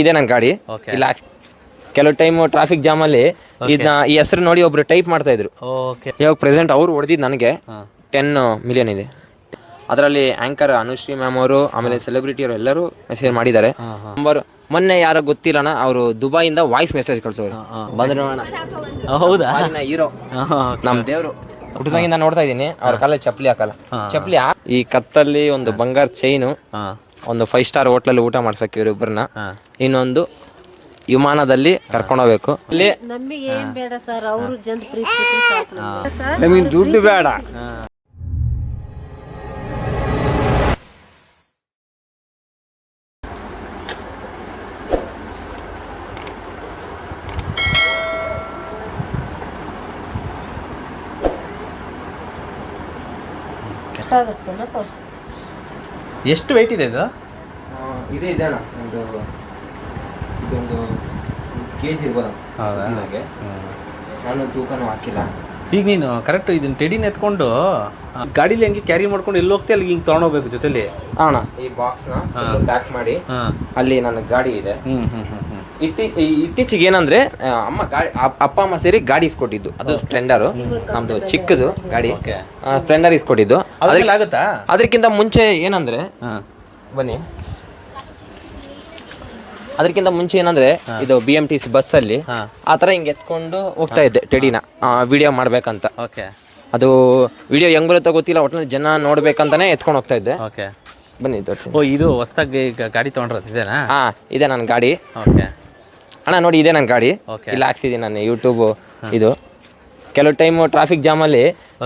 ಇದೆ ನನ್ನ ಗಾಡಿ. ಇಲ್ಲ ಕೆಲವು ಟೈಮ್ ಟ್ರಾಫಿಕ್ ಜಾಮ್ ಅಲ್ಲಿ ಇದನ್ನ ಈ ಹೆಸರು ನೋಡಿ ಒಬ್ರು ಟೈಪ್ ಮಾಡ್ತಾ ಇದ್ರು. ಇವಾಗ ಪ್ರೆಸೆಂಟ್ ಅವ್ರು ಹೊಡೆದಿದ್ದು ನನಗೆ ಟೆನ್ ಮಿಲಿಯನ್ ಇದೆ. ಅದರಲ್ಲಿ ಆಂಕರ್ ಅನುಶ್ರೀ ಮ್ಯಾಮ್ ಅವರು ಆಮೇಲೆ ಸೆಲೆಬ್ರಿಟಿ ಅವರು ಎಲ್ಲರೂ ಮೆಸೇಜ್ ಮಾಡಿದ್ದಾರೆ. ನಂಬರ್ ಮೊನ್ನೆ ಯಾರೋ ಗೊತ್ತಿಲ್ಲಣ ಅವರು ದುಬೈಯಿಂದ ವಾಯ್ಸ್ ಮೆಸೇಜ್ ಕಳ್ಸೋರು. ಬಂದ್ರೆ ನೋಡೋಣ. ಹೌದಾ? ಹೀರೋ ನಮ್ಮ ದೇವರು. ಹುಟ್ಟಿದಾಗಿಂದ ನೋಡ್ತಾ ಇದ್ದೀನಿ ಅವ್ರ ಕಾಲ ಚಪ್ಪಲಿ ಹಾಕಲ್ಲ. ಚಪ್ಪಲಿ ಈ ಕತ್ತಲ್ಲಿ ಒಂದು ಬಂಗಾರ ಚೈನು ಒಂದು ಫೈವ್ ಸ್ಟಾರ್ ಹೋಟ್ಲಲ್ಲಿ ಊಟ ಮಾಡ್ಸಕ್ಕೆ ಇವರಿಬ್ಬರನ್ನ ಇನ್ನೊಂದು ವಿಮಾನದಲ್ಲಿ ಕರ್ಕೊಂಡು ಹೋಗ್ಬೇಕು. ಅಲ್ಲಿ ನಮಗೆ ಏನ್ ಬೇಡ ಸರ್ ಅವರು ಜನ ಪ್ರೀತಿ ಸಾಕು ನಮ್ಗೆ. ಸರ್ ನಮಗೆ ದುಡ್ಡು ಬೇಡ. ಆಗುತ್ತೇನಪ್ಪ? ಎಷ್ಟು ವೆಯ್ಟ್ ಇದೆ ಇದು? ಇದೆ ಇದೆ ಅಣ್ಣ. ಒಂದು ಇದೊಂದು ಕೆ ಜಿ ಇರ್ಬೋದು? ಹೌದಾ? ನನಗೆ ನಾನು ತೂಕನೂ ಹಾಕಿಲ್ಲ. ಈಗ ನೀನು ಕರೆಕ್ಟ್ ಇದನ್ನ ಟೆಡಿನ ಎತ್ಕೊಂಡು ಗಾಡಿಲಿ ಗಾಡೀಲಿ ಹಂಗೆ ಕ್ಯಾರಿ ಮಾಡ್ಕೊಂಡು ಎಲ್ಲಿ ಹೋಗ್ತೀಯ ಅಲ್ಲಿಗೆ ಹಿಂಗೆ ತೊಗೊಂಡೋಗ್ಬೇಕು ಜೊತೆಲಿ? ಅಣ್ಣ ಈ ಬಾಕ್ಸ್ನ ಪ್ಯಾಕ್ ಮಾಡಿ ಹಾಂ. ಅಲ್ಲಿ ನನ್ನ ಗಾಡಿ ಇದೆ. ಹ್ಞೂ ಹ್ಞೂ ಹ್ಞೂ ಹ್ಞೂ ಇತ್ತಿ ಈ- ಇತ್ತೀಚೆಗೆ ಏನಂದ್ರೆ ಆ, ಅಮ್ಮ ಗಾಡಿ ಅಪ್- ಅಪ್ಪ ಅಮ್ಮ ಸೇರಿ ಗಾಡಿ ಇಸ್ಕೊಟ್ಟಿದ್ದು. ಅದು ಸ್ಪ್ಲೆಂಡರು ನಮ್ದು ಚಿಕ್ಕದು ಗಾಡಿ. ಸ್ಪ್ಲೆಂಡರ್ ಇಸ್ಕೊಟ್ಟಿದ್ದು. ಅದ್ರಲ್ಲಿ ಆಗುತ್ತಾ? ಅದಕ್ಕಿಂತ ಮುಂಚೆ ಏನಂದ್ರೆ ಹಾಂ. ಬನ್ನಿ. ಅದಕ್ಕಿಂತ ಮುಂಚೆ ಏನಂದ್ರೆ ಇದು B M T C bus ಅಲ್ಲಿ ಆ ತರ ಹಿಂಗೆ ಎತ್ಕೊಂಡು ಹೋಗ್ತಾ ಇದ್ದೆ ಟೆಡಿನ ವಿಡಿಯೋ ಮಾಡ್ಬೇಕಂತ. ಓಕೆ. ಅದು ವಿಡಿಯೋ ಹೆಂಗ್ ಬರುತ್ತೆ ಗೊತ್ತಿಲ್ಲ ಒಟ್ಟಿನಲ್ಲಿ ಜನ ನೋಡ್ಬೇಕಂತಾನೆ ಎತ್ಕೊಂಡು ಹೋಗ್ತಾ ಇದ್ದೆ. ಓಕೆ. ಬನ್ನಿ ತೋರಿಸಿ. ಓ ಇದು ಹೊಸದಾಗಿ ಗಾಡಿ ತೊಗೊಂಡ್ರದ್ದು ಇದೇನಾ? ಹಾ ಇದೆ ನನ್ನ ಗಾಡಿ. ಓಕೆ. ಅಣ್ಣ ನೋಡಿ ಇದೆ ನನ್ನ ಗಾಡಿ. ಇಲ್ಲ ಇಲ್ಲಿ ಹಾಕ್ಸಿದ್ದೀನಿ ನಾನು ಯೂಟ್ಯೂಬ್ ಇದು. ಕೆಲವು ಟೈಮ್ ಟ್ರಾಫಿಕ್ ಜಾಮ್ ಅಲ್ಲಿ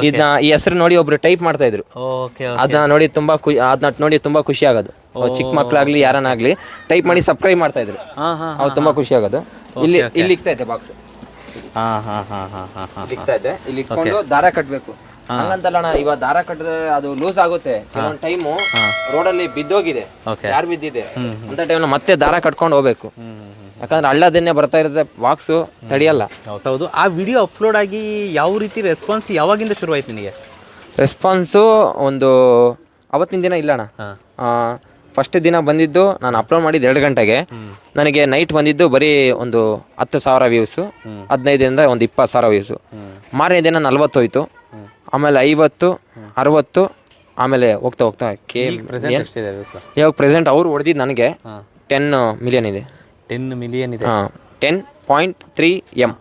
ಇದನ್ನ ಈ ಹೆಸರು ನೋಡಿ ಒಬ್ರು ಟೈಪ್ ಮಾಡ್ತಾ ಇದ್ರು. ಓಕೆ ಅದನ್ನ ನೋಡಿ ತುಂಬಾ ಅದ್ನ ಅದನ್ನ ನೋಡಿ ತುಂಬಾ ಖುಷಿ ಆಗೋದು. ಚಿಕ್ಕ ಮಕ್ಕಳಾಗ್ಲಿ ಯಾರನ್ನಾಗ್ಲಿ ಟೈಪ್ ಮಾಡಿ ಸಬ್ಸ್ಕ್ರೈಬ್ ಮಾಡ್ತಾ ಇದ್ರು. ಅವ್ರು ತುಂಬಾ ಖುಷಿ ಆಗೋದು. ಇಲ್ಲಿ ಇಲ್ಲಿ ಇಕ್ತಾ ಇದೆ ಬಾಕ್ಸ್ ಹಾಂ ಹಾಂ ಹಾಂ ಹಾಂ ಹಾಂ ಹಾಂ ಇಲ್ಲಿ ಇಕ್ತಾ ಇದೆ ಇಲ್ಲಿ ಇಟ್ಕೊಂಡು ದಾರ ಕಟ್ಟಬೇಕು ಹಂಗಂತಲ್ಲಣ್ಣ ಇವಾಗ ದಾರ ಕಟ್ಟಿದ್ರೆ ಅದು ಲೂಸ್ ಆಗುತ್ತೆ. ಕೆಲವೊಂದು ಟೈಮು ರೋಡಲ್ಲಿ ಬಿದ್ದೋಗಿದೆ. ಯಾರು ಬಿದ್ದಿದೆ? ಅಂತ ಟೈಮ್ ಮತ್ತೆ ದಾರ ಕಟ್ಕೊಂಡು ಹೋಗ್ಬೇಕು. ಯಾಕಂದ್ರೆ ಹಳ್ಳದನ್ನೇ ಬರ್ತಾ ಇರುತ್ತೆ ಬಾಕ್ಸು ತಡೆಯಲ್ಲ. ಹೌದು ಆ ವಿಡಿಯೋ ಅಪ್ಲೋಡ್ ಆಗಿ ಯಾವ ರೀತಿ ರೆಸ್ಪಾನ್ಸ್ ಯಾವಾಗಿಂದ ಶುರುವಾಯ್ತು ನಿನಗೆ? ರೆಸ್ಪಾನ್ಸು ಒಂದು ಅವತ್ತಿನ ದಿನ ಇಲ್ಲಣ್ಣ ಫಸ್ಟ್ ದಿನ ಬಂದಿದ್ದು ನಾನು ಅಪ್ಲೋಡ್ ಮಾಡಿದ್ದು ಎರಡು ಗಂಟೆಗೆ. ನನಗೆ ನೈಟ್ ಬಂದಿದ್ದು ಬರೀ ಒಂದು ಹತ್ತು ಸಾವಿರ ವ್ಯೂಸು ಹದಿನೈದರಿಂದ ಒಂದು ಇಪ್ಪತ್ತು ಸಾವಿರ ವ್ಯೂಸು ಮಾರನೇ ದಿನ ನಲ್ವತ್ತು ಹೋಯ್ತು ಆಮೇಲೆ ಐವತ್ತು ಅರವತ್ತು ಆಮೇಲೆ ಹೋಗ್ತಾ ಹೋಗ್ತಾ ಕೆ ಇವಾಗ ಪ್ರೆಸೆಂಟ್ ಅವ್ರು ಹೊಡೆದಿದ್ದು ನನಗೆ ಟೆನ್ ಮಿಲಿಯನ್ ಇದೆ. ಟೆನ್ ಮಿಲಿಯನ್ ಇದೆ. ಟೆನ್ ಪಾಯಿಂಟ್ ತ್ರೀ ಎಂ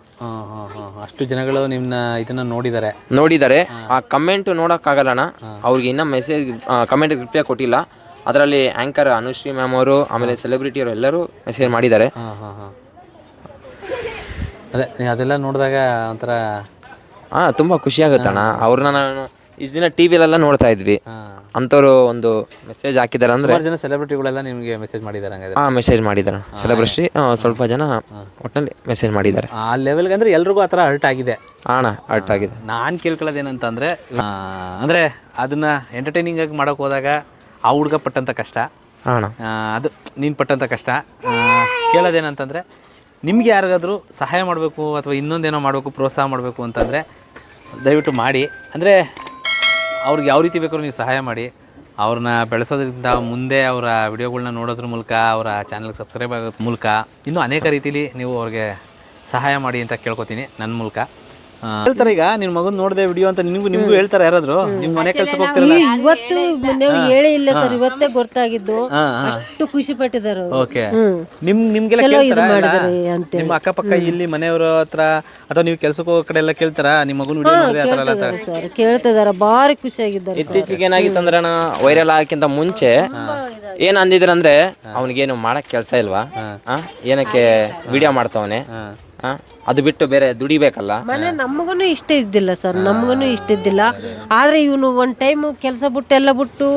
ಅಷ್ಟು ಜನಗಳು ನಿಮ್ಮನ್ನ ಇದನ್ನ ನೋಡಿದ್ದಾರೆ ನೋಡಿದ್ದಾರೆ ಆ ಕಮೆಂಟ್ ನೋಡೋಕ್ಕಾಗಲ್ಲಣ್ಣ. ಅವ್ರಿಗೆ ಇನ್ನೂ ಮೆಸೇಜ್ ಕಮೆಂಟ್ ರಿಪ್ಲೈ ಕೊಟ್ಟಿಲ್ಲ. ಅದರಲ್ಲಿ ಆ್ಯಂಕರ್ ಅನುಶ್ರೀ ಮ್ಯಾಮ್ ಅವರು ಆಮೇಲೆ ಸೆಲೆಬ್ರಿಟಿಯವರು ಎಲ್ಲರೂ ಮೆಸೇಜ್ ಮಾಡಿದ್ದಾರೆ ಅದೇ ಅದೆಲ್ಲ ನೋಡಿದಾಗ ಒಂಥರ ಹಾಂ ತುಂಬ ಖುಷಿ ಆಗುತ್ತಣ್ಣ. ಅವ್ರನ್ನ ನಾನು ಇಷ್ಟು ದಿನ ಟಿ ವಿಲೆಲ್ಲ ನೋಡ್ತಾ ಇದ್ವಿ. ಅಂಥವ್ರು ಒಂದು ಮೆಸೇಜ್ ಹಾಕಿದ್ದಾರೆ ಅಂದರೆ ಸುಮಾರು ಜನ ಸೆಲೆಬ್ರಿಟಿಗಳೆಲ್ಲ ನಿಮಗೆ ಮೆಸೇಜ್ ಮಾಡಿದ್ದಾರೆ ಹಂಗಾದ್ರೆ. ಹಾಂ ಮೆಸೇಜ್ ಮಾಡಿದ್ದಾರೆ ಸೆಲೆಬ್ರಿಟಿ ಸ್ವಲ್ಪ ಜನ ಒಟ್ಟಿನಲ್ಲಿ ಮೆಸೇಜ್ ಮಾಡಿದ್ದಾರೆ. ಆ ಲೆವೆಲ್ಗೆ ಅಂದರೆ ಎಲ್ರಿಗೂ ಆ ಥರ ಹರ್ಟ್ ಆಗಿದೆ. ಅಣ್ಣ ಅರ್ಟ್ ಆಗಿದೆ. ನಾನು ಕೇಳ್ಕೊಳ್ಳೋದೇನಂತಂದರೆ ಅಂದರೆ ಅದನ್ನು ಎಂಟರ್ಟೈನಿಂಗ್ ಆಗಿ ಮಾಡೋಕೆ ಹೋದಾಗ ಆ ಹುಡುಗ ಪಟ್ಟಂಥ ಕಷ್ಟ. ಹಾಂ ಅಣ್ಣ. ಅದು ನೀನು ಪಟ್ಟಂಥ ಕಷ್ಟ. ಕೇಳೋದೇನಂತಂದರೆ ನಿಮ್ಗೆ ಯಾರಿಗಾದರೂ ಸಹಾಯ ಮಾಡಬೇಕು ಅಥವಾ ಇನ್ನೊಂದೇನೋ ಮಾಡಬೇಕು ಪ್ರೋತ್ಸಾಹ ಮಾಡಬೇಕು ಅಂತಂದರೆ ದಯವಿಟ್ಟು ಮಾಡಿ. ಅಂದರೆ ಅವ್ರಿಗೆ ಯಾವ ರೀತಿ ಬೇಕಾದ್ರೂ ನೀವು ಸಹಾಯ ಮಾಡಿ. ಅವ್ರನ್ನ ಬೆಳೆಸೋದ್ರಿಂದ ಮುಂದೆ ಅವರ ವಿಡಿಯೋಗಳನ್ನ ನೋಡೋದ್ರ ಮೂಲಕ, ಅವರ ಚಾನಲ್ಗೆ ಸಬ್ಸ್ಕ್ರೈಬ್ ಆಗೋದ್ರ ಮೂಲಕ ಇನ್ನೂ ಅನೇಕ ರೀತಿಲಿ ನೀವು ಅವ್ರಿಗೆ ಸಹಾಯ ಮಾಡಿ ಅಂತ ಕೇಳ್ಕೊತೀನಿ. ನನ್ನ ಮೂಲಕ. ಹೇಳ್ತಾರೆ ಈಗ ನಿನ್ ಮಗನ್ ನೋಡಿದೆ ವಿಡಿಯೋ ಅಂತ ನಿಮ್ಗೂ ನಿಮ್ಗೂ ಹೇಳ್ತಾರೆ ಯಾರಾದ್ರು? ನಿಮ್ ಮನೆ ಕೆಲ್ಸಕ್ಕೆ ಹೋಗ್ತಿರಲ್ಲ? ಇವತ್ತು ನೀವು ಹೇಳೇ ಇಲ್ಲ ಸರ್ ಇವತ್ತೇ ಗೊತ್ತಾಗಿದ್ದು. ಅಷ್ಟು ಖುಷಿ ಪಟ್ಟಿದ್ದಾರೆ ಓಕೆ. ನಿಮ್ ನಿಮ್ಗೆಲ್ಲ ಕೇಳ್ತಾರಾ. ನಿಮ್ಮ ಅಕ್ಕಪಕ್ಕ ಇಲ್ಲಿ ಮನೆಯವ್ರ ಹತ್ರ ಅಥವಾ ನೀವು ಕೆಲ್ಸಕ್ಕೆ ಹೋಗೋ ಕಡೆ ಎಲ್ಲ ಕೇಳ್ತಾರ? ನಿಮ್ ಮಗನ ವಿಡಿಯೋ ನೋಡಿದೆ ಆ ಥರ ಎಲ್ಲ ಅಂತ? ಸರ್ ಕೇಳ್ತಿದಾರ ಭಾರಿ ಖುಷಿಯಾಗಿದ್ದಾರೆ ಸರ್. ಇತ್ತೀಚೆಗೆ ಏನಾಗಿತ್ತು ಅಂದ್ರೆ ಅಣ್ಣ ವೈರಲ್ ಆಗಕ್ಕಿಂತ ಮುಂಚೆ ಏನ್ ಅಂದಿದ್ರಂದ್ರೆ ಅವನಿಗೇನು ಮಾಡಕ್ ಕೆಲಸ ಇಲ್ವಾ? ಆ? ಏನಕ್ಕೆ ವಿಡಿಯೋ ಮಾಡ್ತಾವನೆ? ಅದು ಬಿಟ್ಟು ಬೇರೆ ದುಡಿಬೇಕಲ್ಲ? ಮನೆ ನಮಗೂ ಇಷ್ಟ ಇದ್ದಿಲ್ಲ ಸರ್ ನಮಗೂ ಇಷ್ಟ ಇದ್ದಿಲ್ಲ. ಆದರೆ ಇವನು ಒಂದು ಟೈಮು ಕೆಲಸ ಬಿಟ್ಟು ಎಲ್ಲ ಬಿಟ್ಟು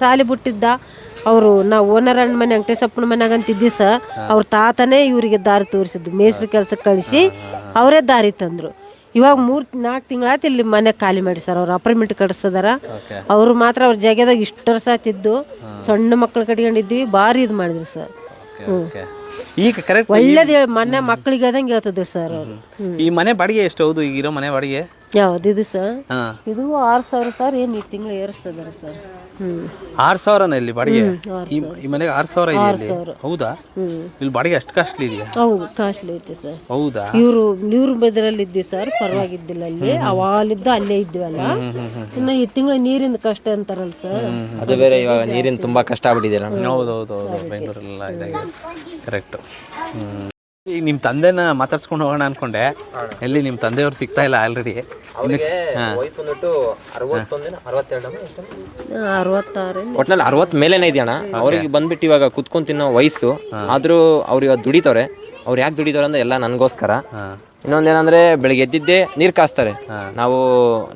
ಸಾಲಿ ಬಿಟ್ಟಿದ್ದ. ಅವರು ನಾವು ಓನರ್ ಅಣ್ಣ ಮನೆ ವೆಂಕಟೇಶಪ್ಪನ ಮನ್ಯಾಗ ಅಂತಿದ್ದಿ ಸರ್. ಅವ್ರ ತಾತನೇ ಇವರಿಗೆ ದಾರಿ ತೋರಿಸಿದ್ದು ಮೇಸ್ತ್ರಿ ಕೆಲಸಕ್ಕೆ ಕಳಿಸಿ ಅವರೇ ದಾರಿ ತಂದ್ರು. ಇವಾಗ ಮೂರು ನಾಲ್ಕು ತಿಂಗಳಾಯ್ತು ಇಲ್ಲಿ ಮನೆ ಖಾಲಿ ಮಾಡಿ ಸರ್ ಅವ್ರು ಅಪಾರ್ಟ್ಮೆಂಟ್ ಕಟ್ಸ್ತದಾರ. ಅವರು ಮಾತ್ರ ಅವ್ರ ಜಾಗದಾಗ ಇಷ್ಟು ವರ್ಷ ಆತಿದ್ದು ಸಣ್ಣ ಮಕ್ಕಳು ಕಟ್ಕೊಂಡಿದ್ವಿ ಭಾರಿ ಇದು ಮಾಡಿದ್ರು ಸರ್. ಹ್ಞೂ. ಈಗ ಕರೆಕ್ಟ್ ಒಳ್ಳೇದು ಮನೆ ಮಕ್ಕಳಿಗೆ ಮಕ್ಳಿಗೆ ಆದಂಗೆ ಹೇಳ್ತಿದ್ರು ಸರ್ ಅವರು. ಈ ಮನೆ ಬಾಡಿಗೆ ಎಷ್ಟು ಹೌದು? ಈಗಿರೋ ಮನೆ ಬಾಡಿಗೆ? ಯಾವ್ದಿದು ಸರ್ ಇದು ಆರು ಸಾವಿರ ಸರ್ ಏನು ಈ ತಿಂಗಳು ಏರಿಸ್ತದಾರೆ ಸರ್ ಆರು ಸಾವಿರನ ಇಲ್ಲಿ ಬಾಡಿಗೆ? ಈ ಈ ಮನೆಗೆ ಆರು ಸಾವಿರ ಇದೆ ಇಲ್ಲಿ? ಹೌದಾ? ಇಲ್ಲಿ ಬಾಡಿಗೆ ಅಷ್ಟು ಕಾಸ್ಟ್ಲಿ ಇದೆಯಾ? ಹೌದು ಕಾಸ್ಟ್ಲಿ ಐತೆ ಸರ್. ಹೌದಾ? ಇವರು ನೀರು ಬದರಲ್ಲಿ ಇದ್ವಿ ಸರ್ ಪರವಾಗಿದ್ದಿಲ್ಲ ಅಲ್ಲಿ. ಅವಾಲಿದ್ದ ಅಲ್ಲೇ ಇದ್ವಲ್ಲ? ಇನ್ನು ಈ ತಿಂಗಳ ನೀರಿನ ಕಷ್ಟ ಅಂತಾರಲ್ಲ ಸರ್. ಅದು ಬೇರೆ ಇವಾಗ ನೀರಿನ ತುಂಬಾ ಕಷ್ಟ ಆಗ್ಬಿಟ್ಟಿದೆ ಹೌದು ಹೌದು. ಹೌದು ಬೆಂಗಳೂರೆಲ್ಲ ಇದಾಗಿದೆ. ಕರೆಕ್ಟು ಈಗ ನಿಮ್ಮ ತಂದೆನ ಮಾತಾಡ್ಸ್ಕೊಂಡು ಹೋಗೋಣ ಅನ್ಕೊಂಡೆ. ಎಲ್ಲಿ ನಿಮ್ಮ ತಂದೆಯವ್ರು ಸಿಗ್ತಾ ಇಲ್ಲ ಆಲ್ರೆಡಿ ಅವರಿಗೆ ವಯಸ್ಸು ಬಂದ್ಬಿಟ್ಟು ಅರವತ್ತೊಂದಿನ ಅರವತ್ತೆರಡು ಅರವತ್ತಾರು. ಒಟ್ನಲ್ಲಿ ಅರವತ್ತು ಮೇಲೇನೆ ಇದೆಯಣ್ಣ? ಅವ್ರಿಗೆ ಬಂದ್ಬಿಟ್ಟು ಇವಾಗ ಕುತ್ಕೊಂಡ್ ತಿನ್ನೋ ವಯಸ್ಸು. ಆದ್ರೂ ಅವ್ರು ಇವಾಗ ದುಡಿತವ್ರೆ. ಅವ್ರು ಯಾಕೆ ದುಡಿತವ್ರೆ ಅಂದ್ರೆ ಎಲ್ಲ ನನಗೋಸ್ಕರ. ಇನ್ನೊಂದೇನಂದ್ರೆ ಬೆಳಿಗ್ಗೆ ಎದ್ದಿದ್ದೆ ನೀರ್ ಕಾಸ್ತಾರೆ. ನಾವು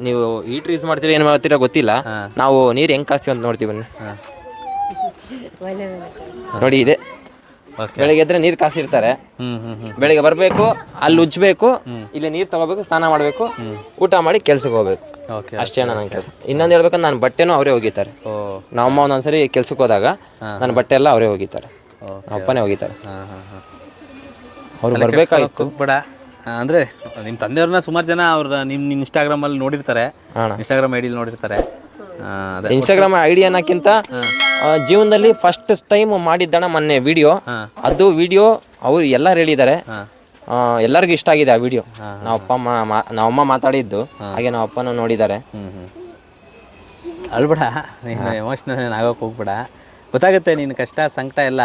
ನೀವು ಈ ಯೂಸ್ ಮಾಡ್ತೀರ ಏನ್ ಮಾಡ್ತೀರಾ ಗೊತ್ತಿಲ್ಲ. ನಾವು ನೀರ್ ಹೆಂಗ್ ಕಾಸ್ತೀವಿ ಅಂತ ನೋಡ್ತೀವಿ ಬನ್ನಿ. ನೋಡಿ ಇದೆ. ಬೆಳಿಗ್ಗೆ ಎದ್ರೆ ನೀರ್ ಕಾಸಿರ್ತಾರೆ. ಬೆಳಿಗ್ಗೆ ಬರಬೇಕು ಅಲ್ಲಿ ಉಜ್ಬೇಕು ಇಲ್ಲಿ ನೀರ್ ತಗೋಬೇಕು ಸ್ನಾನ ಮಾಡಬೇಕು ಊಟ ಮಾಡಿ ಕೆಲ್ಸಕ್ಕೆ ಹೋಗ್ಬೇಕು. ಅಷ್ಟೇ ನನ್ನ ಕೆಲಸ. ಇನ್ನೊಂದು ಹೇಳ್ಬೇಕಂದ್ರೆ ನನ್ನ ಬಟ್ಟೆನೂ ಅವರೇ ಹೋಗಿತಾರೆ ಓ. ನಮ್ಮಮ್ಮ ಒಂದೊಂದ್ಸರಿ ಕೆಲ್ಸಕ್ಕೆ ಹೋದಾಗ ನನ್ನ ಬಟ್ಟೆ ಎಲ್ಲ ಅವರೇ ಹೋಗಿತಾರೆ ಅಪ್ಪನೇ ಹೋಗಿತಾರೆ ಹಾಂ ಹಾಂ ಹಾಂ. ಅವ್ರು ಬರ್ಬೇಕಾಗಿತ್ತು. ಬೇಡ ಅಂದರೆ ನಿಮ್ಮ ತಂದೆಯವ್ರನ್ನ ಸುಮಾರು ಜನ ಅವ್ರ ನಿಮ್ಮ ಇನ್ಸ್ಟಾಗ್ರಾಮಲ್ಲಿ ನೋಡಿರ್ತಾರೆ. ಇನ್ಸ್ಟಾಗ್ರಾಮ್ ಐಡಿಲಿ ನೋಡಿರ್ತಾರೆ. ಇನ್ಸ್ಟಾಗ್ರಾಮ್ ಐಡಿ ಅನ್ನಕ್ಕಿಂತ ಜೀವನದಲ್ಲಿ ಫಸ್ಟ್ ಟೈಮ್ ಮಾಡಿದ್ದಣ ಮೊನ್ನೆ ವಿಡಿಯೋ ಅದು ವಿಡಿಯೋ ಅವ್ರು ಎಲ್ಲರೂ ಹೇಳಿದ್ದಾರೆ. ಎಲ್ಲರಿಗೂ ಇಷ್ಟ ಆಗಿದೆ ಆ ವಿಡಿಯೋ ನಾವು ಅಪ್ಪ ಅಮ್ಮ ಮಾ- ನಾವು ಅಮ್ಮ ಮಾತಾಡಿದ್ದು. ಹಾಗೆ ನಾವು ಅಪ್ಪನ ನೋಡಿದ್ದಾರೆ ಅಳ್ಬಿಡ. ಎಮೋಷ್ನಲ್ ಆಗೋಕೆ ಹೋಗ್ಬೇಡ. ಗೊತ್ತಾಗುತ್ತೆ ನಿನ್ನ ಕಷ್ಟ ಸಂಕಟ ಎಲ್ಲ.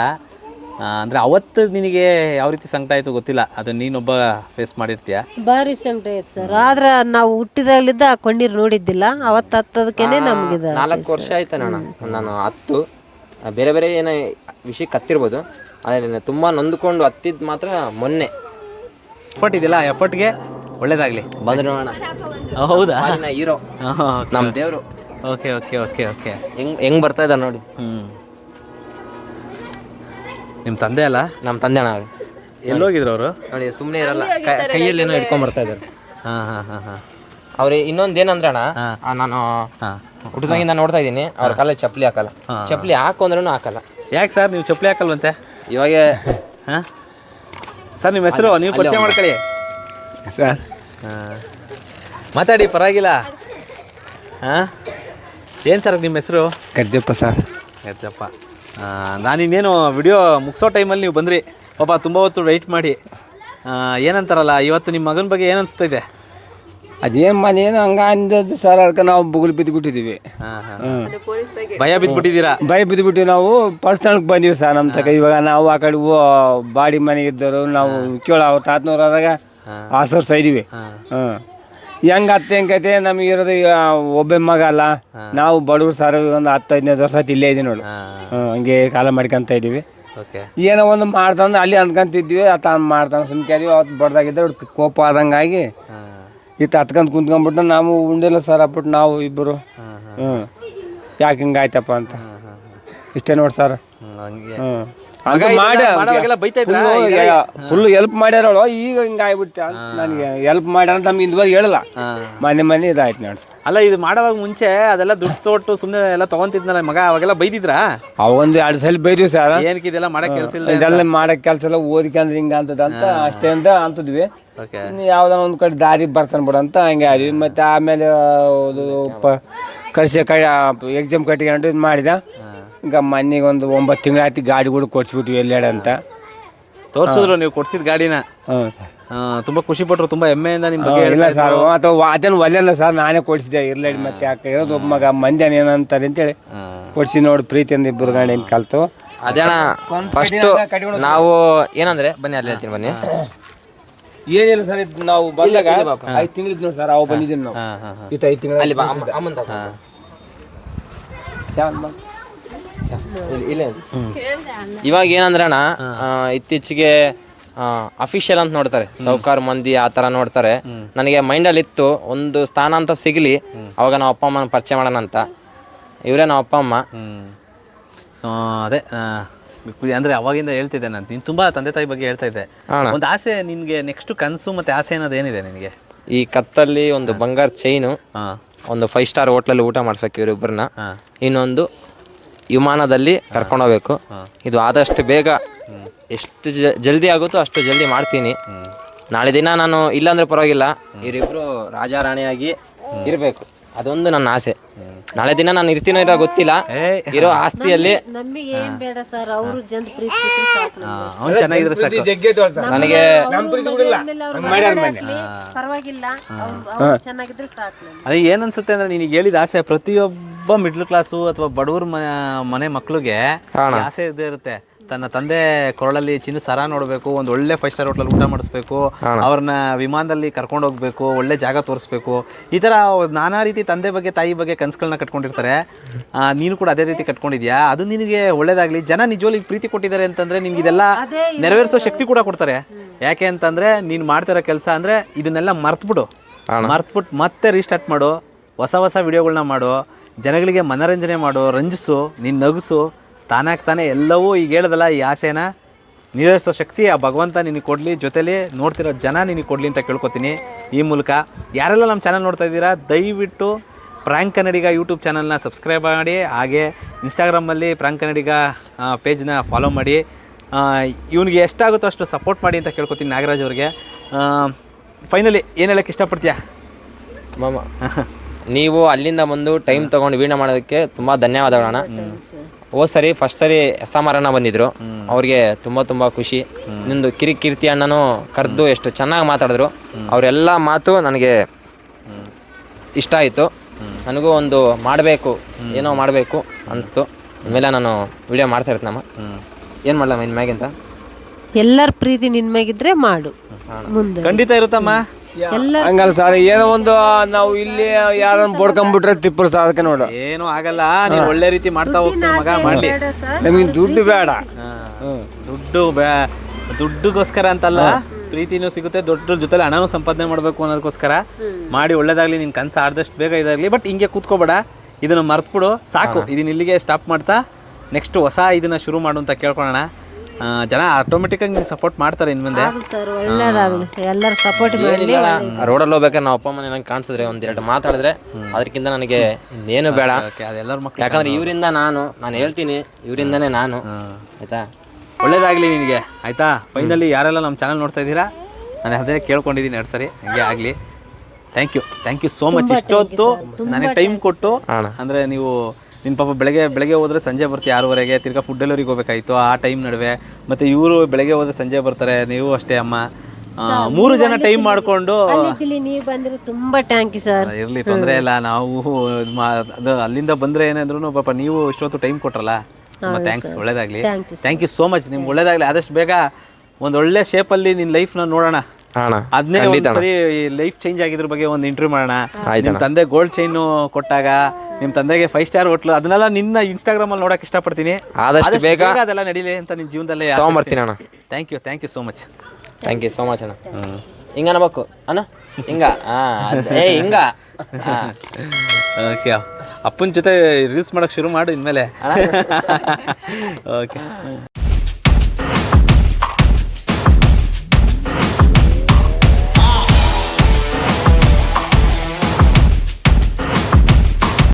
ಅಂದ್ರೆ ಅವತ್ತು ನಿನಗೆ ಯಾವ ರೀತಿ ಸಂಕಟ ಆಯಿತು ಗೊತ್ತಿಲ್ಲ ಅದು ನೀನೊಬ್ಬ ಫೇಸ್ ಮಾಡಿರ್ತೀಯ? ಭಾರಿ ಸಂಕಟ ಐತೆ ಸರ್. ಆದ್ರ ನಾವು ಹುಟ್ಟಿದಾಗಲಿದ್ದ ಆ ಕಣ್ಣೀರು ನೋಡಿದ್ದಿಲ್ಲ ಅವತ್ತು ಹತ್ತದಕ್ಕೇನೆ ನಮ್ಗಿದ ನಾಲ್ಕು ವರ್ಷ ಆಯ್ತು ನಾನು ನಾನು ಹತ್ತು ಬೇರೆ ಬೇರೆ ಏನೋ ವಿಷಯಕ್ಕೆ ಹತ್ತಿರ್ಬೋದು ಆದರೆ ನಾನು ತುಂಬ ನೊಂದ್ಕೊಂಡು ಹತ್ತಿದ್ದು ಮಾತ್ರ ಮೊನ್ನೆ. ಎಫರ್ಟ್ ಇದೆಯಲ್ಲ ಎಫರ್ಟ್ಗೆ ಒಳ್ಳೇದಾಗಲಿ. ಬಂದ್ರು ನೋಡೋಣ. ಹೌದಾ? ಹೀರೋ ನಮ್ಮ ದೇವರು. ಓಕೆ ಓಕೆ ಓಕೆ ಓಕೆ ಹೆಂಗ್ ಹೆಂಗ್ ಬರ್ತಾ ಇದ್ದಾರೆ ನೋಡಿ. ಹ್ಞೂ ನಿಮ್ಮ ತಂದೆ ಅಲ್ಲ? ನಮ್ಮ ತಂದೆ ಅಣ್ಣ ಅವ್ರು. ಎಲ್ಲೋಗಿದ್ರು ಅವರು? ನೋಡಿ ಸುಮ್ಮನೆ ಇರಲ್ಲ. ಕೈ- ಕೈಯಲ್ಲಿ ಏನೋ ಇಟ್ಕೊಂಡ್ ಬರ್ತಾ ಇದ್ದಾರೆ. ಹಾಂ ಹಾಂ ಹಾಂ ಹಾಂ. ಅವ್ರು ಇನ್ನೊಂದು ಏನಂದ್ರೆ ಅಣ್ಣ ಆ, ನಾನು ಹಾಂ. ಹುಟ್ಟಿದಾಗಿಂದ ನೋಡ್ತಾ ಇದ್ದೀನಿ ಅವ್ರ ಕಾಲಲ್ಲಿ ಚಪ್ಪಲಿ ಹಾಕಲ್ಲ. ಚಪ್ಪಲಿ ಹಾಕು ಅಂದ್ರೂ ಹಾಕಲ್ಲ. ಯಾಕೆ ಸರ್ ನೀವು ಚಪ್ಪಲಿ ಹಾಕಲ್ವಂತೆ? ಇವಾಗ ಹಾಂ? ಸರ್ ನಿಮ್ಮ ಹೆಸರು ನೀವು ಪರಿಚಯ ಮಾಡ್ಕೊಳ್ಳಿ. ಸರ್. ಹಾಂ. ಮಾತಾಡಿ ಪರವಾಗಿಲ್ಲ. ಹಾಂ? ಏನು ಸರ್ ನಿಮ್ಮ ಹೆಸರು? ಕರ್ಜಪ್ಪ ಸರ್. ಗಜ್ಜಪ್ಪ ನಾನಿನ್ನೇನು ವಿಡಿಯೋ ಮುಗಿಸೋ ಟೈಮಲ್ಲಿ ನೀವು ಬಂದ್ರಿ. ಪಾಪ ತುಂಬ ಹೊತ್ತು ವೆಯ್ಟ್ ಮಾಡಿ. ಆ, ಏನಂತಾರಲ್ಲ ಇವತ್ತು ನಿಮ್ಮ ಮಗನ ಬಗ್ಗೆ ಏನು ಅನಿಸ್ತಾ ಇದೆ? ಅದೇನು ಏನು ಹಂಗ ಅಂದದ್ದು ಸರ್ ಅದಕ್ಕೆ ನಾವು ಬುಗುಲು ಬಿದ್ದುಬಿಟ್ಟಿದ್ದೀವಿ ಹಾಂ ಹಾಂ. ಭಯ ಬಿದ್ದುಬಿಟ್ಟಿದ್ದೀರಾ ಭಯ ಬಿದ್ದುಬಿಟ್ಟು ನಾವು ಪರ್ಸನಲ್ಗೆ ಬಂದೀವಿ ಸರ್ ನಮ್ಮ ತಕ. ಇವಾಗ ನಾವು ಆ ಕಡೆ ಹೋ ಬಾಡಿ ಮನೆಗಿದ್ದರು ನಾವು ಕೇಳೋ ಅವ್ರ ತಾತ್ನವ್ರು ಆದಾಗ ಆಸರ್ ಸೈದಿವಿ ಹ್ಞೂ ಹೆಂಗೆ ಅತ್ತೆ ಹೆಂಗೈತೆ ನಮಗೆ ಇರೋದು ಈಗ ಒಬ್ಬ ಮಗ ಅಲ್ಲ. ನಾವು ಬಡವ್ರು ಸರ್ ಒಂದು ಹತ್ತು ಹದಿನೈದು ವರ್ಷ ಆಯ್ತು ಇಲ್ಲೇ ಇದೀವಿ ನೋಡು. ಹಂಗೆ ಕಾಲ ಮಾಡ್ಕೊಂತ ಇದ್ದೀವಿ. ಓಕೆ. ಏನೋ ಒಂದು ಮಾಡ್ತಾನೆ ಅಲ್ಲಿ ಅಂದ್ಕೊಂತಿದ್ವಿ ಆತ ಮಾಡ್ತಾನೆ ಸುಮ್ಕೆ ಅವತ್ತು ಬಡ್ದಾಗಿದ್ದೆ ಕೋಪ ಆದಂಗಾಗಿ ಹಾಂ. ಈತ ಹತ್ಕಂತ ಕುಂತ್ಕೊಂಡ್ಬಿಟ್ಟು ನಾವು ಉಂಡಿಲ್ಲ ಸರ್ ಅಪ್ಬಿಟ್ಟು ನಾವು ಇಬ್ಬರು. ಹ್ಞೂ ಯಾಕೆ ಹಿಂಗಾಯ್ತಪ್ಪ ಅಂತ. ಇಷ್ಟೇ ನೋಡಿ ಸರ್. ಹಂಗೆ. ಹ್ಞೂ ಹಂಗೆ ಮಾಡಿ ಮಾಡೋವಾಗೆಲ್ಲ ಬೈತಾ ಇದ್ರಾ? ಫುಲ್ ಹೆಲ್ಪ್ ಮಾಡ್ಯಾರಳು ಈಗ ಹಿಂಗ ಆಗ್ಬಿಡ್ತೆ ಅಂತ ನನಗೆ ಹೆಲ್ಪ್ ಮಾಡ್ಯಾರ ಅಂತ ನಮ್ಗೆ ಇದುವಾಗ ಹೇಳಲ್ಲ. ಮನೆ ಮನೆ ಇದಾಯ್ತು ನೋಡಿ. ಅಲ್ಲ ಇದು ಮಾಡೋವಾಗ ಮುಂಚೆ ಅದೆಲ್ಲ ದುಡ್ಡು ತೊಟ್ಟು ಸುಮ್ಮನೆ ಎಲ್ಲ ತಗೊಂತಿದ್ನಲ್ಲ ಮಗ ಅವಾಗೆಲ್ಲ ಬೈದಿದ್ರಾ? ಅವಾಗೊಂದು ಎರಡು ಸಲ ಬೈದ್ವಿ ಸರ್. ಏನಕ್ಕೆ ಇದೆಲ್ಲ ಮಾಡಕ್ ಕೆಲಸ ಇಲ್ಲ ಇದೆಲ್ಲ ಮಾಡಕ್ ಕೆಲಸ ಎಲ್ಲ ಓದಿಕಂದ್ರೆ ಹಿಂಗ ಅಂತದ ಅಂತ ಅಷ್ಟೇ ಅಂತ ಅಂತದ್ವಿ. ಯಾವ್ದಾನ ಒಂದು ಕಡೆ ದಾರಿ ಬರ್ತಾನೆ ಬಿಡು ಅಂತ ಹಂಗೆ ಆದ್ವಿ. ಮತ್ತೆ ಆಮೇಲೆ ಕರ್ಸಿ ಕೈ ಎಕ್ಸಾಮ್ ಕಟ್ಕೊಂಡು ಇದು ಮಾಡಿದ. ಈಗ ಮನೆಗೆ ಒಂದು ಒಂಬತ್ತು ತಿಂಗಳಾಯ್ತು ಗಾಡಿ ಕೂಡ ಕೊಡ್ಸ್ಬಿಟ್ವಿ ಎಲ್ಲೆಡೆ ಅಂತ. ತೋರಿಸಿದ್ರು ನೀವು ಕೊಡ್ಸಿದ ಗಾಡಿನ? ಹ್ಞೂ ಸರ್. ತುಂಬಾ ಖುಷಿ ಪಟ್ರು ತುಂಬಾ ಹೆಮ್ಮೆಯಿಂದ ನಿಮ್ಮ ಬಗ್ಗೆ ಇಲ್ಲ ಹೇಳ್ತಾ ಸರ್. ಇದ್ರು. ಅಥವಾ ಅದನ್ನು ಒಲ್ಲೆಲ್ಲ ಸರ್ ನಾನೇ ಕೊಡಿಸಿದೆ ಇರ್ಲೇಡಿ ಮತ್ತೆ ಯಾಕೆ ಇರೋದು ಒಬ್ಬ ಮಗ ಮಂದ್ಯಾನ ಏನಂತಾರೆ ಅಂತೇಳಿ. ಹೇಳಿ ಕೊಡಿಸಿ ನೋಡಿ ಪ್ರೀತಿಯಿಂದ ಇಬ್ಬರು ಗಾಡಿ ಕಲ್ತು. ಅದೇಣ ಫಸ್ಟ್ ನಾವು ಏನಂದ್ರೆ ಬನ್ನಿ ಅಲ್ಲಿ ಹೇಳ್ತೀನಿ ಬನ್ನಿ. ಏನಿಲ್ಲ ಸರ್ ಇದು ನಾವು ಬಂದಾಗ ಐದು ತಿಂಗಳಿದ್ ನೋಡಿ ಸರ್ ಅವು ಬಂದಿದ್ದೀನಿ ನಾವು. ಹಾ, ಹಾ, ಹಾ. ಇತ್ತು ಐದು ತಿಂಗಳು ಅಲ್ಲಿ ಬಾ ಅಮ್ಮ- ಅಮ್ಮನ್ ತಾತ. ಇಲ್ಲಿ- ಇವಾಗ ಏನಂದ್ರೆ ಅಣ್ಣ ಇತ್ತೀಚೆಗೆ ಅಫಿಷಿಯಲ್ ಅಂತ ನೋಡ್ತಾರೆ. ಸೌಕಾರ ಮಂದಿ ಆ ಥರ ನೋಡ್ತಾರೆ. ನನಗೆ ಮೈಂಡಲ್ಲಿ ಇತ್ತು ಒಂದು ಸ್ಥಾನ ಅಂತ ಸಿಗಲಿ ಅವಾಗ ನಾವು ಅಪ್ಪ ಅಮ್ಮನ ಪರಿಚಯ ಮಾಡೋಣ ಅಂತ. ಇವರೇ ನಾವು ಅಪ್ಪ ಅಮ್ಮ. ಆ, ಅದೇ ಅಂದ್ರೆ ಅವಾಗಿಂದ ಹೇಳ್ತಿದ್ದೆ ನಾನು. ನೀನು ತುಂಬಾ ತಂದೆ ತಾಯಿ ಬಗ್ಗೆ ಹೇಳ್ತಾ ಇದ್ದೆ. ಒಂದು ಆಸೆ ನಿನ್ಗೆ ನೆಕ್ಸ್ಟ್ ಕನಸು ಮತ್ತೆ ಆಸೆ ಅನ್ನೋದು ಏನಿದೆ ನಿನಗೆ? ಈ ಕತ್ತಲ್ಲಿ ಒಂದು ಬಂಗಾರ ಚೈನು ಒಂದು ಫೈವ್ ಸ್ಟಾರ್ ಹೋಟ್ಲಲ್ಲಿ ಊಟ ಮಾಡ್ಸಕ್ಕೆ ಇವರಿಬ್ಬರನ್ನ ಇನ್ನೊಂದು ವಿಮಾನದಲ್ಲಿ ಕರ್ಕೊಂಡು ಹೋಗ್ಬೇಕು ಇದು ಆದಷ್ಟು ಬೇಗ ಎಷ್ಟು ಜ- ಜಲ್ದಿ ಆಗುತ್ತೋ ಅಷ್ಟು ಜಲ್ದಿ ಮಾಡ್ತೀನಿ. ನಾಳೆ ದಿನ ನಾನು ಇಲ್ಲಾಂದ್ರೆ ಪರವಾಗಿಲ್ಲ. ಇವರಿಬ್ರು ರಾಜಾರಾಣಿಯಾಗಿ ಇರಬೇಕು. ಅದೊಂದು ನನ್ನ ಆಸೆ. ನಾಳೆ ದಿನ ನಾನು ಇರ್ತೀನೋ ಇರೋ ಗೊತ್ತಿಲ್ಲ. ಇರೋ ಆಸ್ತಿಯಲ್ಲಿ ನಮಗೆ ಏನ್ ಬೇಡ ಸರ್ ಅವರು ಜನ ಪ್ರೀತಿ ಸಿಕ್ಕ್ರೆ ಸಾಕು ನಮ್ಗೆ. ಅವ್ನು ಚೆನ್ನಾಗಿದ್ರೆ ಸಾಕು. ನನಗೆ ಅವ್ರು ಮದುವೆ ಆದ್ಮೇಲೆ ಅವ್ರು ಮನೆಯವ್ರೇ ಆಗ್ಲಿ, ಪರವಾಗಿಲ್ಲ. ಅವ್ರು- ಅವ್ರು ಚೆನ್ನಾಗಿದ್ರೆ ಸಾಕು ನಮ್ಗೆ. ಅದೇ ಏನು ಅನ್ಸುತ್ತೆ ಅಂದ್ರೆ ನಿನಗೆ ಹೇಳಿದ ಆಸೆ ಪ್ರತಿಯೊಬ್ಬ ಮಿಡ್ಲ್ ಕ್ಲಾಸು ಅಥವಾ ಬಡವ್ರ ಮನೆ ಮಕ್ಳಿಗೆ ಈ ಆಸೆ ಇದ್ದೇ ಇರುತ್ತೆ. ತನ್ನ ತಂದೆ ಕೊರಳಲ್ಲಿ ಚಿನ್ನ ಸರ ನೋಡಬೇಕು ಒಂದು ಒಳ್ಳೆ ಫೈವ್ ಸ್ಟಾರ್ ಹೋಟ್ಲಲ್ಲಿ ಊಟ ಮಾಡಿಸ್ಬೇಕು ಅವ್ರನ್ನ ವಿಮಾನದಲ್ಲಿ ಕರ್ಕೊಂಡು ಹೋಗ್ಬೇಕು ಒಳ್ಳೆ ಜಾಗ ತೋರಿಸ್ಬೇಕು. ಈ ಥರ ನಾನಾ ರೀತಿ ತಂದೆ ಬಗ್ಗೆ ತಾಯಿ ಬಗ್ಗೆ ಕನಸುಗಳನ್ನ ಕಟ್ಕೊಂಡಿರ್ತಾರೆ. ನೀನು ಕೂಡ ಅದೇ ರೀತಿ ಕಟ್ಕೊಂಡಿದ್ಯಾ? ಅದು ನಿನಗೆ ಒಳ್ಳೇದಾಗಲಿ. ಜನ ನಿಜವಾಗಿ ಪ್ರೀತಿ ಕೊಟ್ಟಿದ್ದಾರೆ ಅಂತಂದ್ರೆ ನಿಮ್ಗೆ ಇದೆಲ್ಲ ನೆರವೇರಿಸೋ ಶಕ್ತಿ ಕೂಡ ಕೊಡ್ತಾರೆ. ಯಾಕೆ ಅಂತಂದ್ರೆ ನೀನು ಮಾಡ್ತಿರೋ ಕೆಲಸ ಅಂದ್ರೆ ಇದನ್ನೆಲ್ಲ ಮರ್ತ್ಬಿಡು. ಮರ್ತ್ಬಿಟ್ಟು ಮತ್ತೆ ರೀಸ್ಟಾರ್ಟ್ ಮಾಡು. ಹೊಸ ಹೊಸ ವಿಡಿಯೋಗಳನ್ನ ಮಾಡು. ಜನಗಳಿಗೆ ಮನರಂಜನೆ ಮಾಡು. ರಂಜಿಸು. ನೀನು ನಗಿಸು. ತಾನಾಗಿ ತಾನೇ ಎಲ್ಲವೂ ಈಗ ಹೇಳ್ದಲ್ಲ ಈ ಆಸೆನ. ನಿರ್ವಹಿಸೋ ಶಕ್ತಿ ಆ ಭಗವಂತ ನಿನಗೆ ಕೊಡಲಿ ಜೊತೆಲಿ ನೋಡ್ತಿರೋ ಜನ ನಿನಗೆ ಕೊಡಲಿ ಅಂತ ಕೇಳ್ಕೊತೀನಿ ಈ ಮೂಲಕ. ಯಾರೆಲ್ಲ ನಮ್ಮ ಚಾನಲ್ ನೋಡ್ತಾ ಇದ್ದೀರಾ ದಯವಿಟ್ಟು ಪ್ರಾಂಕ್ ಕನ್ನಡಿಗ ಯೂಟ್ಯೂಬ್ ಚಾನಲ್ನ ಸಬ್ಸ್ಕ್ರೈಬ್ ಮಾಡಿ ಹಾಗೆ ಇನ್ಸ್ಟಾಗ್ರಾಮಲ್ಲಿ ಪ್ರಾಂಕ್ ಕನ್ನಡಿಗ ಪೇಜ್ನ ಫಾಲೋ ಮಾಡಿ. ಇವನಿಗೆ ಎಷ್ಟಾಗುತ್ತೋ ಅಷ್ಟು ಸಪೋರ್ಟ್ ಮಾಡಿ ಅಂತ ಕೇಳ್ಕೊತೀನಿ ನಾಗರಾಜ್ ಅವ್ರಿಗೆ. ಫೈನಲಿ ಏನು ಹೇಳಕ್ಕೆ ಇಷ್ಟಪಡ್ತೀಯಾ? ಮಾಮ. ನೀವು ಅಲ್ಲಿಂದ ಬಂದು ಟೈಮ್ ತಗೊಂಡು ವೀಣೆ ಮಾಡೋದಕ್ಕೆ ತುಂಬಾ ಧನ್ಯವಾದಗಳಣ್ಣ ಹೋದ್ ಸರಿ ಫಸ್ಟ್ ಸರಿ ಎಸ್ ಎಂ ಅಣ್ಣ ಬಂದಿದ್ರು. ಅವ್ರಿಗೆ ತುಂಬಾ ತುಂಬಾ ಖುಷಿ. ನಿಂದು ಕಿರಿ ಕೀರ್ತಿ ಅಣ್ಣನು ಕರೆದು ಎಷ್ಟು ಚೆನ್ನಾಗಿ ಮಾತಾಡಿದ್ರು. ಅವರೆಲ್ಲ ಮಾತು ನನಗೆ ಇಷ್ಟ ಆಯಿತು. ನನಗೂ ಒಂದು ಮಾಡಬೇಕು ಏನೋ ಮಾಡಬೇಕು ಅನಿಸ್ತು. ಆಮೇಲೆ ನಾನು ವಿಡಿಯೋ ಮಾಡ್ತಾ ಇರ್ತೀನಮ್ಮ ಏನು ಮಾಡಲಮ್ಮ ಇನ್ನು ಮ್ಯಾಗಿಂತ ಎಲ್ಲರ ಪ್ರೀತಿ ನಿನ್ಮೇಗಿದ್ರೆ ಮಾಡು. ಮುಂದೆ. ಖಂಡಿತ ಇರುತ್ತಮ್ಮ. ಎಲ್ಲ ಹಂಗಲ್ಲ ಸರ್ ಏನೋ ಒಂದು ನಾವು ಇಲ್ಲಿ ಯಾರನ್ನ ಬಡ್ಕೊಂಡ್ಬಿಟ್ರೆ ತಿಪ್ಪರು ಸಾಧಕ ನೋಡು. ಏನು ಆಗಲ್ಲ ನೀವು ಒಳ್ಳೆ ರೀತಿ ಮಾಡ್ತಾ ಹೋಗ್ತೀನಿ ಮಗ ಮಾಡಲಿ. ನಮಗೆ ದುಡ್ಡು ಬೇಡ. ದುಡ್ಡು ಬೇ ದುಡ್ಡುಗೋಸ್ಕರ ಅಂತಲ್ಲ ಪ್ರೀತಿನೂ ಸಿಗುತ್ತೆ ದೊಡ್ಡ ಜೊತೆಲಿ ಹಣನೂ ಸಂಪಾದನೆ ಮಾಡಬೇಕು ಅನ್ನೋದಕ್ಕೋಸ್ಕರ. ಮಾಡಿ ಒಳ್ಳೇದಾಗಲಿ ನಿನ್ ಕನಸು ಆದಷ್ಟು ಬೇಗ ಇದಾಗಲಿ ಬಟ್ ಹಿಂಗೆ ಕೂತ್ಕೋಬೇಡ. ಇದನ್ನು ಮರ್ತ್ಬಿಡು ಸಾಕು. ಇದನ್ನ ಇಲ್ಲಿಗೆ ಸ್ಟಾಪ್ ಮಾಡ್ತಾ ನೆಕ್ಸ್ಟ್ ಹೊಸ ಇದನ್ನ ಶುರು ಮಾಡು ಅಂತ ಕೇಳ್ಕೊಳ್ಳೋಣ ಆ, ಜನ ಆಟೋಮೆಟಿಕ್ಕಾಗಿ ಆಗಿ ಸಪೋರ್ಟ್ ಮಾಡ್ತಾರೆ ಇನ್ನು ಮುಂದೆ. ಆಗ್ಲಿ ಸರ್ ಒಳ್ಳೇದಾಗ್ಲಿ. ಎಲ್ಲರೂ ಸಪೋರ್ಟ್ ಮಾಡಲಿ ರೋಡಲ್ಲಿ ಹೋಗ್ಬೇಕಾದ್ರೆ ನಾವು ಅಪ್ಪ ಅಮ್ಮ ನಂಗೆ ಕಾಣಿಸಿದ್ರೆ ಒಂದೆರಡು ಮಾತಾಡಿದ್ರೆ ಅದಕ್ಕಿಂತ ನನಗೆ ಏನು ಬೇಡ. ಓಕೆ ಅದೆಲ್ಲರ ಮಕ್ಕಳು ಯಾಕಂದ್ರೆ ಇವರಿಂದ ನಾನು ನಾನು ಹೇಳ್ತೀನಿ ಇವರಿಂದನೇ ನಾನು. ಆಯ್ತಾ? ಒಳ್ಳೇದಾಗಲಿ ನಿನಗೆ. ಆಯ್ತಾ? ಫೈನಲಿ ಯಾರೆಲ್ಲ ನಮ್ಮ ಚಾನಲ್ ನೋಡ್ತಾ ಇದ್ದೀರಾ? ನಾನು ಅದೇ ಕೇಳ್ಕೊಂಡಿದ್ದೀನಿ ಎರಡು ಸರಿ. ಹಂಗೆ ಆಗಲಿ. Thank you thank you so much ಇಷ್ಟೊತ್ತು ನನಗೆ ಟೈಮ್ ಕೊಟ್ಟು ಅಂದರೆ ನೀವು ನಿನ್ನ ಪಾಪ ಬೆಳಗ್ಗೆ ಬೆಳಗ್ಗೆ ಹೋದ್ರೆ ಸಂಜೆ ಬರ್ತಿ ಆರೂವರೆಗೆ ತಿರ್ಗಾ ಫುಡ್ ಡೆಲಿವರಿಗೆ ಹೋಗ್ಬೇಕಾಯ್ತು ಆ ಟೈಮ್ ನಡುವೆ. ಮತ್ತೆ ಇವರು ಬೆಳಗ್ಗೆ ಹೋದ್ರೆ ಸಂಜೆ ಬರ್ತಾರೆ ನೀವು ಅಷ್ಟೇ ಅಮ್ಮ. ಮೂರು ಜನ ಟೈಮ್ ಮಾಡಿಕೊಂಡು ಇಲ್ಲಿ ನೀವು ಬಂದ್ರೆ ತುಂಬಾ ಟ್ಯಾಂಕ್ ಯು ಸರ್. ಇರಲಿ ತೊಂದರೆ ಇಲ್ಲ. ನಾವು ಅದು ಅಲ್ಲಿಂದ ಬಂದ್ರೆ ಏನಂದ್ರೂ ಪಾಪ ನೀವು ಇಷ್ಟೊತ್ತು ಟೈಮ್ ಕೊಟ್ರಲ್ಲ? ಥ್ಯಾಂಕ್ಸ್ ಒಳ್ಳೇದಾಗಲಿ. ಥ್ಯಾಂಕ್ ಯು ಸೋ ಮಚ್ ನಿಮ್ಗೆ ಒಳ್ಳೇದಾಗಲಿ. ಆದಷ್ಟು ಬೇಗ ಒಂದು ಒಳ್ಳೆ ಶೇಪಲ್ಲಿ ನಿನ್ನ ಲೈಫ್ನ ನೋಡೋಣ. ಅದನ್ನೇ ಸರಿ ಲೈಫ್ ಚೇಂಜ್ ಆಗಿದ್ರ ಬಗ್ಗೆ ಒಂದು ಇಂಟರ್ವ್ಯೂ ಮಾಡೋಣ. ನಿಮ್ಮ ತಂದೆ ಗೋಲ್ಡ್ ಚೈನ್ ಕೊಟ್ಟಾಗ ನಿಮ್ಮ ತಂದೆಗೆ ಫೈವ್ ಸ್ಟಾರ್ ಹೋಟ್ಲು ಅದನ್ನೆಲ್ಲ ನಿನ್ನ ಇನ್ಸ್ಟಾಗ್ರಾಮ್ ಅಲ್ಲಿ ನೋಡಕ್ ಇಷ್ಟಪಡ್ತೀನಿ. ಆದಷ್ಟು ಬೇಗ ಅದೆಲ್ಲ ನಡೀಲಿ ಅಂತ ನಿನ್ನ ಜೀವನದಲ್ಲೇ ತಗೊಂಬರ್ತೀನಿ ಅಣ್ಣ. Thank you thank you so much thank you so much ಅಣ್ಣ. ಹಿಂಗ ಅನ್ಬೇಕು. ಅಣ್ಣ ಹಿಂಗ. ಏ ಹಿಂಗ. ಓಕೆ ಅಪ್ಪನ ಜೊತೆ ರೀಲ್ಸ್ ಮಾಡಕ್ ಶುರು ಮಾಡು ಇನ್ಮೇಲೆ. ಓಕೆ